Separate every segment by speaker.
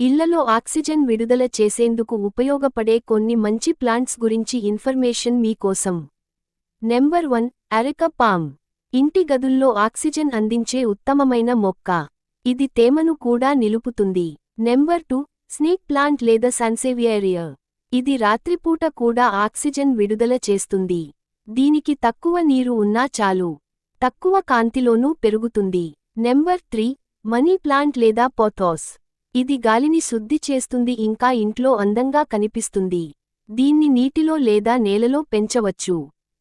Speaker 1: ఇళ్ళలో ఆక్సిజన్ విడుదల చేసేందుకు ఉపయోగపడే కొన్ని మంచి ప్లాంట్స్ గురించి ఇన్ఫర్మేషన్ మీకోసం. Number one areca palm. ఇంటి గదుల్లో ఆక్సిజన్ అందించే ఉత్తమమైన మొక్క. ఇది తేమను కూడా నిలుపుతుంది. నెంబర్ టూ స్నేక్ ప్లాంట్ లేదా సన్సేవియరియర్ ఇది రాత్రిపూట కూడా ఆక్సిజన్ విడుదల చేస్తుంది. దీనికి తక్కువ నీరు ఉన్నా చాలు. తక్కువ కాంతిలోనూ పెరుగుతుంది. నెంబర్ త్రీ మనీ ప్లాంట్ లేదా పోథోస్ ఇది గాలిని శుద్ధి చేస్తుంది ఇంకా ఇంట్లో అందంగా కనిపిస్తుంది. దీన్ని నీటిలో లేదా నేలలో పెంచవచ్చు.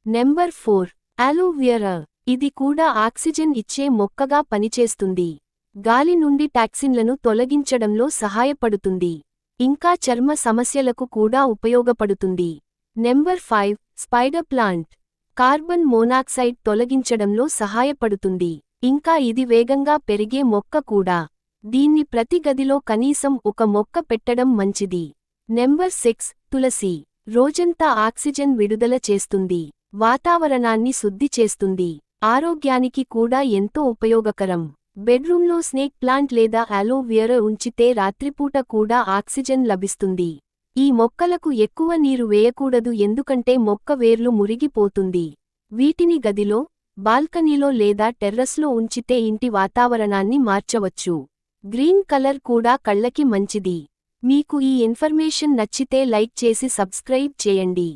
Speaker 1: Number four. అలోవియరా ఇది కూడా ఆక్సిజన్ ఇచ్చే మొక్కగా పనిచేస్తుంది. గాలి నుండి టాక్సిన్లను తొలగించడంలో సహాయపడుతుంది. ఇంకా చర్మ సమస్యలకు కూడా ఉపయోగపడుతుంది. Number five. Spider plant. Carbon monoxide తొలగించడంలో సహాయపడుతుంది. ఇంకా ఇది వేగంగా పెరిగే మొక్క కూడా. దీన్ని ప్రతి గదిలో కనీసం ఒక మొక్క పెట్టడం మంచిది. Number six tulsi. రోజంతా ఆక్సిజన్ విడుదల చేస్తుంది. వాతావరణాన్ని శుద్ధి చేస్తుంది. ఆరోగ్యానికి కూడా ఎంతో ఉపయోగకరం. బెడ్రూమ్లో స్నేక్ ప్లాంట్ లేదా అలోవియరా ఉంచితే రాత్రిపూట కూడా ఆక్సిజన్ లభిస్తుంది. ఈ మొక్కలకు ఎక్కువ నీరు వేయకూడదు ఎందుకంటే మొక్క వేర్లు మురిగిపోతుంది. వీటిని గదిలో బాల్కనీలో లేదా టెర్రస్లో ఉంచితే ఇంటి వాతావరణాన్ని మార్చవచ్చు. గ్రీన్ కలర్ కూడా కళ్ళకి మంచిది. మీకు ఈ ఇన్ఫర్మేషన్ నచ్చితే లైక్ చేసి సబ్స్క్రైబ్ చేయండి.